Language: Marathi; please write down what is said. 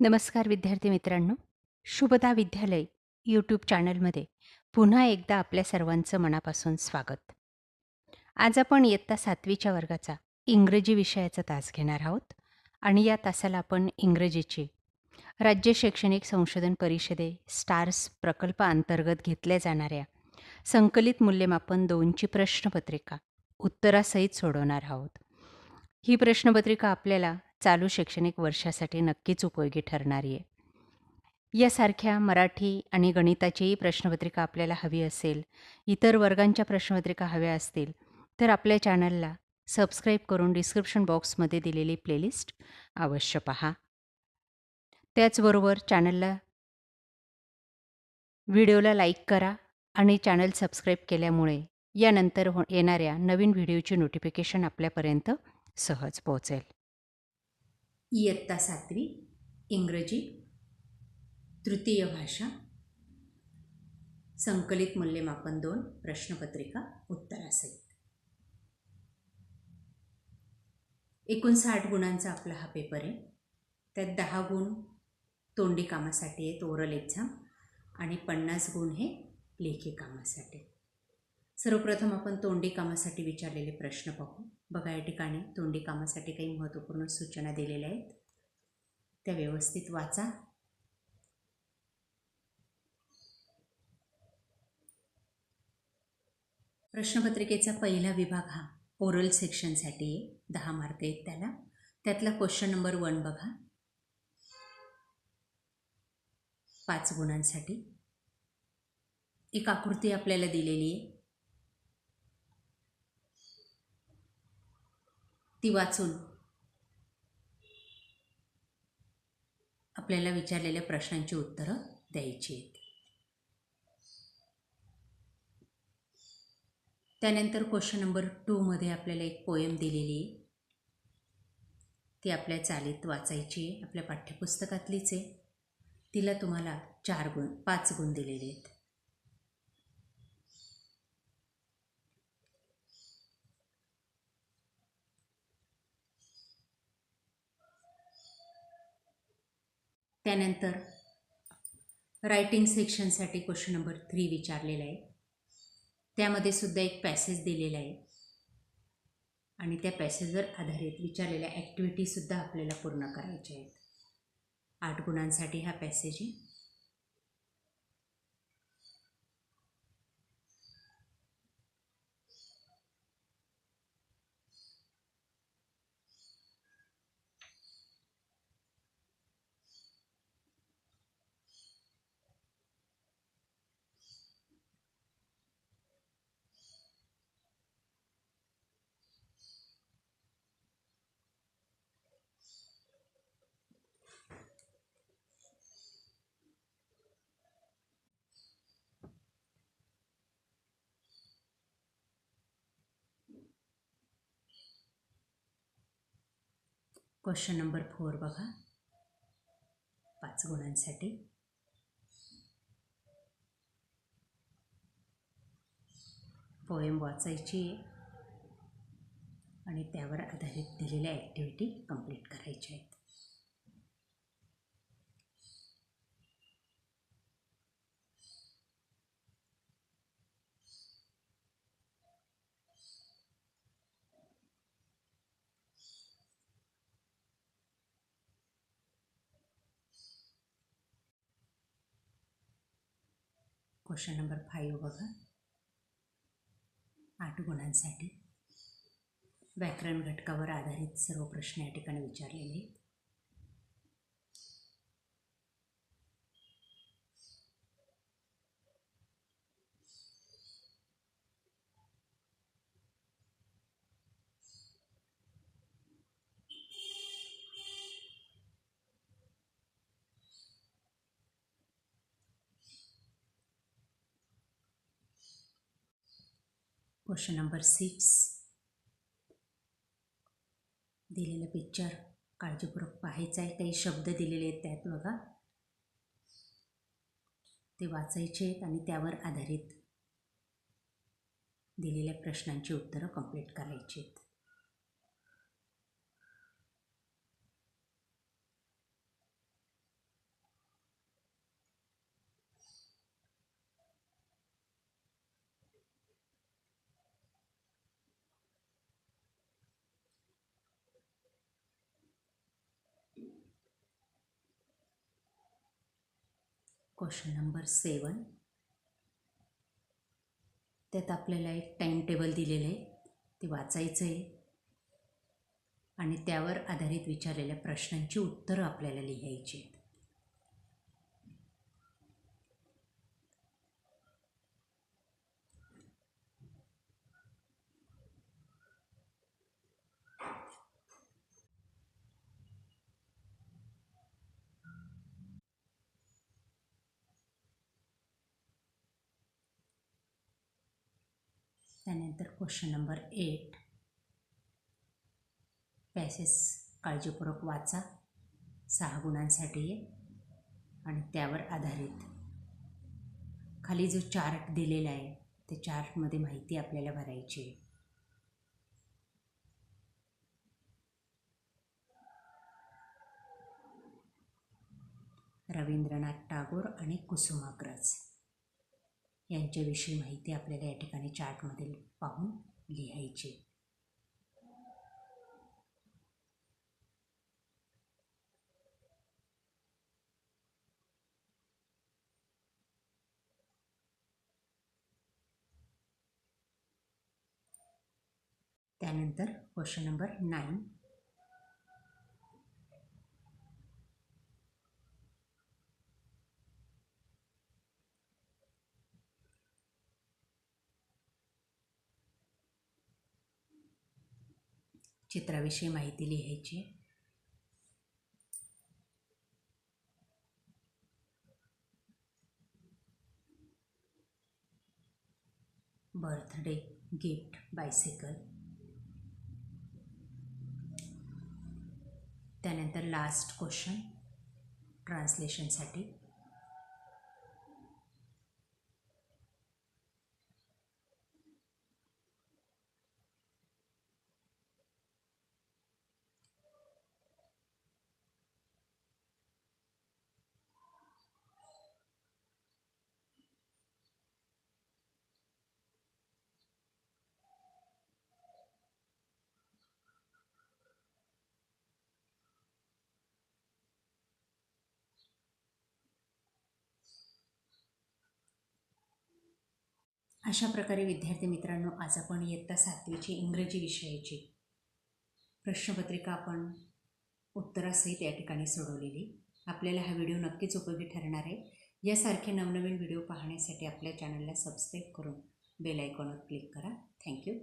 नमस्कार विद्यार्थी मित्रांनो. शुभदा विद्यालय यूट्यूब चॅनलमध्ये पुन्हा एकदा आपल्या सर्वांचं मनापासून स्वागत. आज आपण इयत्ता सातवीच्या वर्गाचा इंग्रजी विषयाचा तास घेणार आहोत आणि या तासाला आपण इंग्रजीची राज्य शैक्षणिक संशोधन परिषदे स्टार्स प्रकल्पाअंतर्गत घेतल्या जाणाऱ्या संकलित मूल्यमापन दोनची प्रश्नपत्रिका उत्तरासहित सोडवणार आहोत. ही प्रश्नपत्रिका आपल्याला चालू शैक्षणिक वर्षासाठी नक्कीच उपयोगी ठरणारी आहे. यासारख्या मराठी आणि गणिताचीही प्रश्नपत्रिका आपल्याला हवी असेल इतर वर्गांच्या प्रश्नपत्रिका हव्या असतील तर आपल्या चॅनलला सबस्क्राईब करून डिस्क्रिप्शन बॉक्समध्ये दिलेली प्लेलिस्ट अवश्य पहा. त्याचबरोबर चॅनलला व्हिडिओला लाईक करा आणि चॅनल सबस्क्राईब केल्यामुळे यानंतर हो येणाऱ्या नवीन व्हिडिओची नोटिफिकेशन आपल्यापर्यंत सहज पोहोचेल. इयत्ता सातवी इंग्रजी तृतीय भाषा संकलित मूल्यमापन दोन प्रश्नपत्रिका उत्तरासहित. एकूण साठ गुणांचा आपला हा पेपर आहे. त्यात दहा गुण तोंडी कामासाठी आहेत ओरल एक्झाम आणि पन्नास गुण हे लेखी कामासाठी सर्वप्रथम आपण तोंडी कामासाठी विचारलेले प्रश्न पाहू. बघा या ठिकाणी तोंडी कामासाठी काही महत्त्वपूर्ण सूचना दिलेल्या आहेत. त्या व्यवस्थित वाचा. प्रश्नपत्रिकेचा पहिला विभाग हा ओरल सेक्शनसाठी आहे. दहा मार्क आहेत त्याला. त्यातला क्वेश्चन नंबर वन बघा. पाच गुणांसाठी. एक आकृती आपल्याला दिलेली आहे. ती वाचून आपल्याला विचारलेल्या प्रश्नांची उत्तरं द्यायची आहेत. त्यानंतर क्वेश्चन नंबर टूमध्ये आपल्याला एक पोयम दिलेली आहे. ती आपल्या चालीत वाचायची आहे आपल्या पाठ्यपुस्तकातलीच आहे. तिला तुम्हाला चार गुण पाच गुण दिलेले आहेत. त्यानंतर रायटिंग सेक्शनसाठी क्वेश्चन नंबर थ्री विचारलेला आहे. त्यामध्ये सुद्धा एक पॅसेज दिलेला आहे. आणि त्या पॅसेजवर आधारित विचारलेल्या ॲक्टिव्हिटीसुद्धा आपल्याला पूर्ण करायच्या आहेत. आठ गुणांसाठी हा पॅसेज आहे. क्वेश्चन नंबर फोर बघा. पाच गुणांसाठी. पोएम वाचायची आहे. आणि त्यावर आधारित दिलेल्या ॲक्टिव्हिटी कंप्लीट करायच्या आहेत. क्वेश्चन नंबर फाईव्ह बघा. आठ गुणांसाठी व्याकरण घटकावर आधारित सर्व प्रश्न या ठिकाणी विचारलेले क्वेश्चन नंबर सिक्स दिलेलं पिक्चर काळजीपूर्वक पाहायचं आहे. काही शब्द दिलेले आहेत त्यात बघा. ते वाचायचे आहेत आणि त्यावर आधारित दिलेल्या प्रश्नांची उत्तरं कंप्लीट करायची आहेत. Question number seven. त्यात आपल्याला एक टाईम टेबल दिलेलं आहे. ते वाचायचं आहे. आणि त्यावर आधारित विचारलेल्या प्रश्नांची उत्तरं आपल्याला लिहायची आहेत. त्यानंतर क्वेश्चन नंबर एट पॅसेस काळजीपूर्वक वाचा. सहा गुणांसाठी आणि त्यावर आधारित. खाली जो चार्ट दिलेला आहे त्या चार्टमध्ये माहिती आपल्याला भरायची आहे. रवींद्रनाथ टागोर आणि कुसुमाग्रज. यांच्याविषयी माहिती आपल्याला या ठिकाणी चार्टमध्ये पाहून लिहायची. त्यानंतर क्वेश्चन नंबर नाईन. चित्राविषयी माहिती लिहायची. Birthday gift bicycle. त्यानंतर लास्ट क्वेश्चन ट्रान्सलेशनसाठी अशा प्रकारे विद्यार्थी मित्रांनो आज आपण इयत्ता सातवीची इंग्रजी विषयाची प्रश्नपत्रिका आपण उत्तरासहित या ठिकाणी सोडवलेली. आपल्याला हा व्हिडिओ नक्कीच उपयोगी ठरणार आहे. यासारखे नवनवीन व्हिडिओ पाहण्यासाठी आपल्या चॅनलला सबस्क्राईब करून बेल आयकॉनवर क्लिक करा. थँक्यू